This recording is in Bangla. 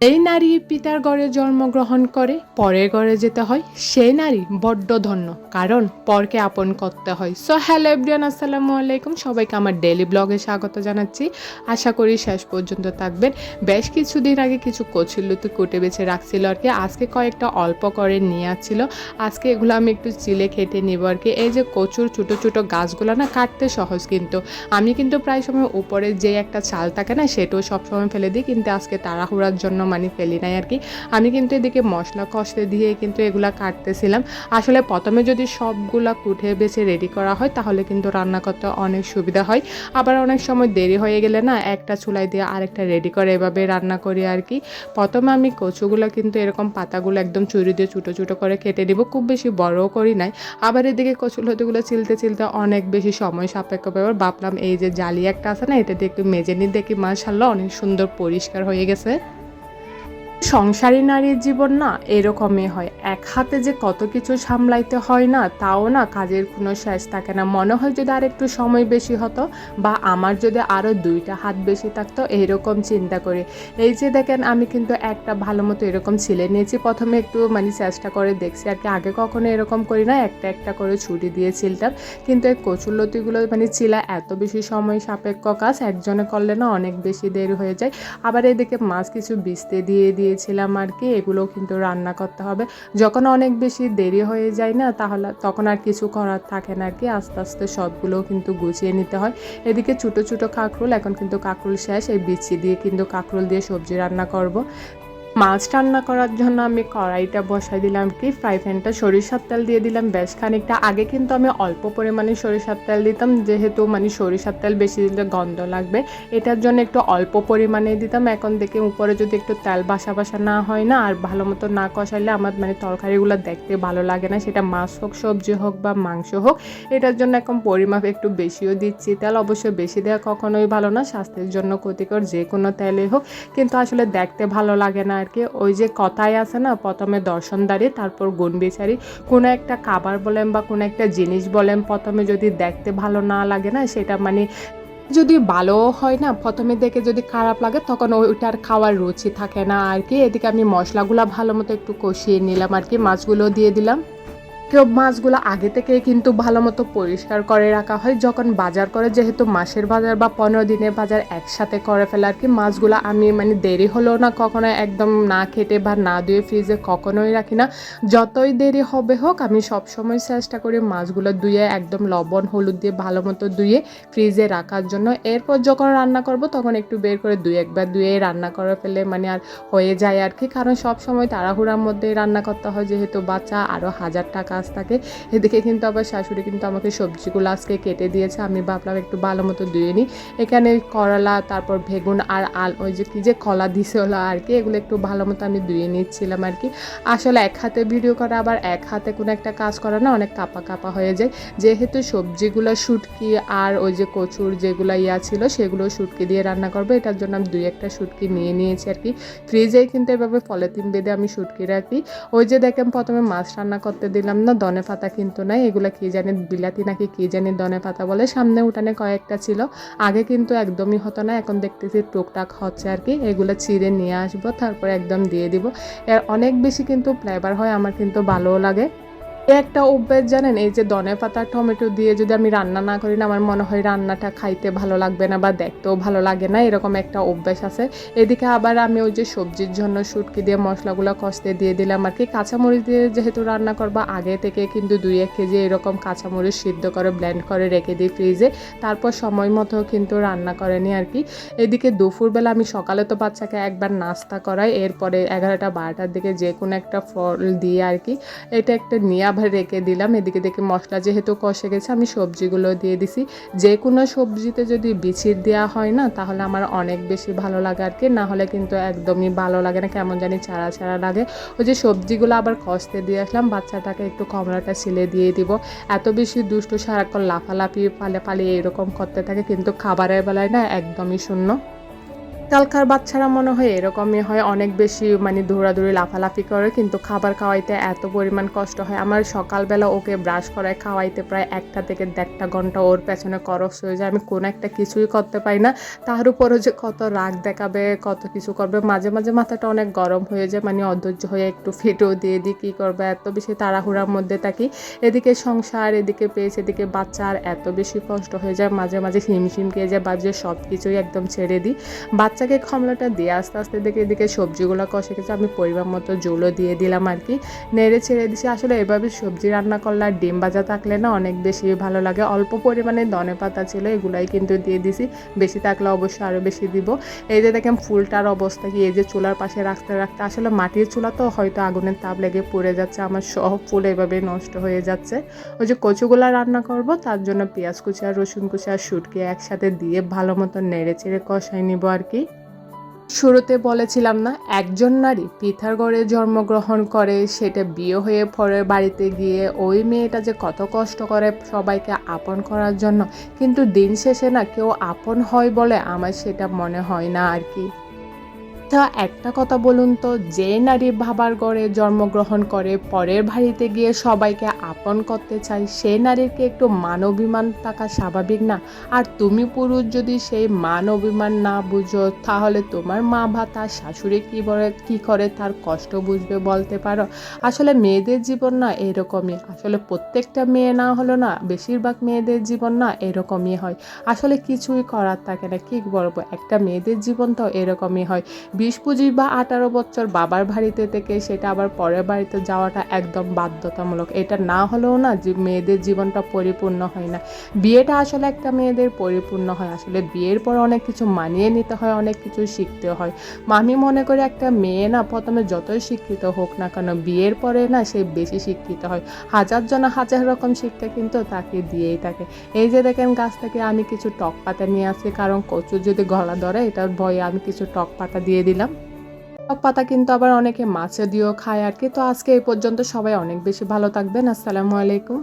এই নারী পিতার ঘরে জন্মগ্রহণ করে, পরের ঘরে যেতে হয় সেই নারী বড্ড ধন্য। কারণ পরকে আপন করতে হয়। সো হ্যালো এভরিয়ান আসসালামু আলাইকুম। সবাইকে আমার ডেলি ব্লগে স্বাগত জানাচ্ছি। আশা করি শেষ পর্যন্ত থাকবেন। বেশ কিছুদিন আগে কিছু কচিল্লুতি কুটে বেছে রাখছিল আর কি। আজকে কয়েকটা অল্প করে নিয়ে আসছিল। আজকে এগুলো আমি একটু চিলে খেটে নিব আর কি। এই যে কচুর ছোটো ছোটো গাছগুলো না, কাটতে সহজ কিন্তু। আমি কিন্তু প্রায় সময় উপরে যে একটা চাল থাকে না, সেটাও সবসময় ফেলে দিই। কিন্তু আজকে তাড়াহুড়ার জন্য মানে ফেলি নাই আর কি। আমি কিন্তু এদিকে মশলা কষতে দিয়ে কিন্তু এগুলা কাটতেছিলাম। আসলে প্রথমে যদি সবগুলা কুঠে বেছে রেডি করা হয়, তাহলে কিন্তু রান্না করতে অনেক সুবিধা হয়। আবার অনেক সময় দেরি হয়ে গেলে না, একটা চুলাই দিয়ে আরেকটা রেডি করে এভাবে রান্না করি আর কি। প্রথমে আমি কচুগুলো কিন্তু এরকম পাতাগুলো একদম চুরি দিয়ে ছোটো ছোটো করে কেটে দিব খুব বেশি বড়ও করি নাই। আবার এদিকে কচু লতিগুলো চিলতে চিলতে অনেক বেশি সময় সাপেক্ষ ব্যাপার। ভাবলাম এই যে জালি একটা আছে না এটা দিয়ে একটু মেজে নিয়ে দেখি মাশাল্লাহ অনেক সুন্দর পরিষ্কার হয়ে গেছে। সংসারী নারীর জীবন না এরকমই হয়। এক হাতে যে কত কিছু সামলাইতে হয় না, তাও না কাজের কোনো শেষ থাকে না। মনে হয় যদি আর একটু সময় বেশি হতো বা আমার যদি আরও দুইটা হাত বেশি থাকতো এইরকম চিন্তা করি। এই যে দেখেন, আমি কিন্তু একটা ভালো মতো এরকম ছিলে নিয়েছি। প্রথমে একটু মানে চেষ্টা করে দেখছি আর কি। আগে কখনো এরকম করি না, একটা একটা করে ছুটি দিয়ে ছিলতাম। কিন্তু এই কচুরলতিগুলো মানে চিলা এত বেশি সময় সাপেক্ষ কাজ, একজনে করলে না অনেক বেশি দেরি হয়ে যায়। আবার এদিকে মাছ কিছু বিছতে দিয়ে দিয়েছিলাম আর কি এগুলো কিন্তু রান্না করতে হবে। যখন অনেক বেশি দেরি হয়ে যায় না, তাহলে তখন আর কিছু করার থাকে না আর কি, আস্তে আস্তে সবগুলোও কিন্তু গুছিয়ে নিতে হয়। এদিকে ছোটো ছোটো কাঁকরোল, এখন কিন্তু কাঁকরোল শেষ, এই বিচি দিয়ে কিন্তু কাঁকরোল দিয়ে সবজি রান্না করব। মাছ রান্না করার জন্য আমি কড়াইটা বসাই দিলাম, কি ফ্রাই প্যানটা সরিষার তেল দিয়ে দিলাম। বেশ খানিকটা আগে কিন্তু আমি অল্প পরিমাণে সরিষার তেল দিতাম, যেহেতু মানে সরিষার তেল বেশি দিলে গন্ধ লাগবে। এটার জন্য একটু অল্প পরিমাণে দিতাম। এখন দেখে উপরে যদি একটু তেল বাসা বাসা না হয় না, আর ভালো মতো না কষাইলে আমার মানে তরকারিগুলো দেখতে ভালো লাগে না। সেটা মাছ হোক, সবজি হোক বা মাংস হোক, এটার জন্য এখন পরিমাপ একটু বেশিও দিচ্ছি। তেল অবশ্যই বেশি দেওয়া কখনোই ভালো না, স্বাস্থ্যের জন্য ক্ষতিকর যে কোনো তেলে হোক। কিন্তু আসলে দেখতে ভালো লাগে না কি ওই যে কথায় আছে না, প্রথমে দর্শনদারি, তারপর গুণ বিচারি কোনো একটা খাবার বলেন বা কোনো একটা জিনিস বলেন, প্রথমে যদি দেখতে ভালো না লাগে না, সেটা মানে যদি ভালো হয় না, প্রথমে দেখে যদি খারাপ লাগে, তখন ওইটার খাওয়ার রুচি থাকে না আর কি। এদিকে আমি মশলাগুলো ভালো মতো একটু কষিয়ে নিলাম আর কি মাছগুলো দিয়ে দিলাম। কেউ মাছগুলো আগে থেকে কিন্তু ভালো মতো পরিষ্কার করে রাখা হয়। যখন বাজার করে, যেহেতু মাসের বাজার বা পনেরো দিনের বাজার একসাথে করে ফেলে আর কি, মাছগুলো আমি মানে দেরি হলেও না কখনো একদম না খেটে বা না ধুয়ে ফ্রিজে কখনোই রাখি না। যতই দেরি হবে হোক, আমি সবসময় চেষ্টা করি মাছগুলো ধুয়ে একদম লবণ, হলুদ দিয়ে ভালো মতো ধুয়ে ফ্রিজে রাখার জন্য। এরপর যখন রান্না করব, তখন একটু বের করে দুই একবার ধুয়ে রান্না করে ফেলে মানে আর হয়ে যায় আর কি। কারণ সব সময় তাড়াহুড়ার মধ্যেই রান্না করতে হয়, যেহেতু বাচ্চা আরও হাজার টাকা কাজ থাকে। এদিকে কিন্তু আবার শাশুড়ি কিন্তু আমাকে সবজিগুলো আজকে কেটে দিয়েছে। আমি ভাবলাম একটু ভালো মতো ধুয়ে নিই। এখানে করলা, তারপর বেগুন আর আল, ওই যে কী যে কলা দিছে হলো আর কি, এগুলো একটু ভালো মতো আমি ধুয়ে নিচ্ছিলাম আর কি। আসলে এক হাতে ভিডিও করা, আবার এক হাতে কোনো একটা কাজ করা না অনেক কাপা কাপা হয়ে যায়। যেহেতু সবজিগুলো শুটকি আর ওই যে কচুর যেগুলো ইয়া ছিল, সেগুলো শুটকি দিয়ে রান্না করব, এটার জন্য আমি দুই একটা শুটকি নিয়ে নিয়েছি আর কি। ফ্রিজেই কিন্তু এভাবে পলিথিন বেঁধে আমি শুটকি রাখি। ওই যে দেখেন, প্রথমে মাছ রান্না করতে দিলাম না দনে পাতা কিন্তু নাই, এগুলো কি জানি বিলাতি নাকি কি জানি দনে পাতা বলে। সামনে উঠানে কয়েকটা ছিল, আগে কিন্তু একদমই হতো না, এখন দেখতেছি টুকটাক হচ্ছে আর কি। এগুলো চিড়ে নিয়ে আসব, তারপর একদম দিয়ে দিব। এর অনেক বেশি কিন্তু ফ্লেভার হয়, আমার কিন্তু ভালোও লাগে। একটা অভ্যাস জানেন, এই যে ধনে পাতা, টমেটো দিয়ে যদি আমি রান্না না করি না, আমার মনে হয় রান্নাটা খাইতে ভালো লাগবে না বা দেখতেও ভালো লাগে না, এরকম একটা অভ্যাস আছে। এদিকে আবার আমি ওই যে সবজির জন্য শুটকি দিয়ে মশলাগুলো কষতে দিয়ে দিলাম আর কি। কাঁচামরিচ দিয়ে যেহেতু রান্না করব, আগে থেকে কিন্তু দুই এক কেজি এরকম কাঁচামরিচ সিদ্ধ করে ব্লেন্ড করে রেখে দিই ফ্রিজে তারপর সময় মতো কিন্তু রান্না করেনি আর কি। এদিকে দুপুরবেলা আমি সকালে তো বাচ্চাকে একবার নাস্তা করাই, এরপরে এগারোটা বারোটার দিকে যে কোনো একটা ফল দিয়ে আর কি, এটা একটা নিয়ে আবার রেখে দিলাম। এদিকে দেখে মশলা যেহেতু কষে গেছে, আমি সবজিগুলো দিয়ে দিছি। যে কোনো সবজিতে যদি বিছির দেওয়া হয় না, তাহলে আমার অনেক বেশি ভালো লাগে আর কি। না হলে কিন্তু একদমই ভালো লাগে না, কেমন জানি ছাড়া ছাড়া লাগে। ওই যে সবজিগুলো আবার কষতে দিয়ে আসলাম, বাচ্চাটাকে একটু কমলাটা ছিলে দিয়ে দিব। এত বেশি দুষ্টু সারাক্ষণ লাফালাফি পালে পালিয়ে এরকম করতে থাকে, কিন্তু খাবারের বেলায় না একদমই শূন্য। আজকালকার বাচ্চারা মনে হয় এরকমই হয়, অনেক বেশি মানে দৌড়াদৌড়ি, লাফালাফি করে, কিন্তু খাবার খাওয়াইতে এত পরিমাণ কষ্ট হয়। আমার সকালবেলা ওকে ব্রাশ করায় খাওয়াইতে প্রায় একটা থেকে দেড়টা ঘণ্টা ওর পেছনে করস হয়ে যায়। আমি কোনো একটা কিছুই করতে পারি না। তার উপরও যে কত রাগ দেখাবে, কত কিছু করবে, মাঝে মাঝে মাথাটা অনেক গরম হয়ে যায় মানে অধৈর্য হয়ে একটু ফেটেও দিয়ে দিই, কী করবে? এত বেশি তাড়াহুড়ার মধ্যে থাকি। এদিকে সংসার, এদিকে পেয়েছে এদিকে বাচ্চার এত বেশি কষ্ট হয়ে যায়, মাঝে মাঝে হিমশিম খেয়ে যায়, বাজে সব কিছুই একদম ছেড়ে দিই। বাচ্চাকে খমলাটা দিয়ে আস্তে আস্তে দেখে এদিকে সবজিগুলো কষে গেছে। আমি পরিমাণ মতো জলও দিয়ে দিলাম আর কি। নেড়ে ছেড়ে দিছি। আসলে এভাবে সবজি রান্না করলে আর ডিম ভাজা থাকলে না অনেক বেশি ভালো লাগে। অল্প পরিমাণে ধনে পাতা ছিল, এগুলাই কিন্তু দিয়ে দিছি। বেশি থাকলে অবশ্যই আরও বেশি দিব। এই যে দেখেন ফুলটার অবস্থা কি, এই যে চুলার পাশে রাখতে রাখতে আসলে মাটির চুলা তো হয়তো আগুনের তাপ লেগে পড়ে যাচ্ছে। আমার সব ফুল এভাবে নষ্ট হয়ে যাচ্ছে। ওই যে কচুগুলা রান্না করব, তার জন্য পেঁয়াজ কুচি আর রসুন কুচি আর শুটকি একসাথে দিয়ে ভালো মতো নেড়ে চেড়ে কষাই নিব আর কি। শুরুতে বলেছিলাম না, একজন নারী পিথারগড়ে জন্মগ্রহণ করে, সেটা বিয়ে হয়ে পরে বাড়িতে গিয়ে ওই মেয়েটা যে কত কষ্ট করে সবাইকে আপন করার জন্য, কিন্তু দিন শেষে না কেউ আপন হয় বলে আমার সেটা মনে হয় না আর কি। তা একটা কথা বলুন তো, যে নারী ভাবার ঘরে জন্মগ্রহণ করে, পরের বাড়িতে গিয়ে সবাইকে আপন করতে চায়, সে নারীর কি একটু মান অভিমান থাকা স্বাভাবিক না? আর তুমি পুরুষ যদি সেই মান অভিমান না বুঝো, তাহলে তোমার মা বা তার শাশুড়ি কী বলে, কী করে তার কষ্ট বুঝবে বলতে পারো? আসলে মেয়েদের জীবন না এরকমই। আসলে প্রত্যেকটা মেয়ে না হলো না, বেশিরভাগ মেয়েদের জীবন না এরকমই হয়। আসলে কিছুই করার থাকে না, কি বলব? একটা মেয়েদের জীবন তো এরকমই হয়। বিশ পঁচিশ বা আঠারো বছর বাবার বাড়িতে থেকে সেটা আবার পরের বাড়িতে যাওয়াটা একদম বাধ্যতামূলক। এটা না হলেও না যে মেয়েদের জীবনটা পরিপূর্ণ হয় না। বিয়েটা আসলে একটা মেয়েদের পরিপূর্ণ হয়। আসলে বিয়ের পর অনেক কিছু মানিয়ে নিতে হয়, অনেক কিছু শিখতে হয়। আমি মনে করি একটা মেয়ে না প্রথমে যতই শিক্ষিত হোক না কেন, বিয়ের পরে না সে বেশি শিক্ষিত হয়। হাজার জন হাজার রকম শিক্ষা কিন্তু তাকে দিয়েই থাকে। এই যে দেখেন গাছ থেকে আমি কিছু টক পাতা নিয়ে আসি, কারণ কচুর যদি গলা ধরে, এটার ভয়ে আমি কিছু টক পাতা দিয়ে দিলাম। টক পাতা কিন্তু আবার অনেকে মাছে দিয়েও খায় আর কি। তো আজকে এই পর্যন্ত সবাই অনেক বেশি ভালো থাকবেন। আসসালামু আলাইকুম।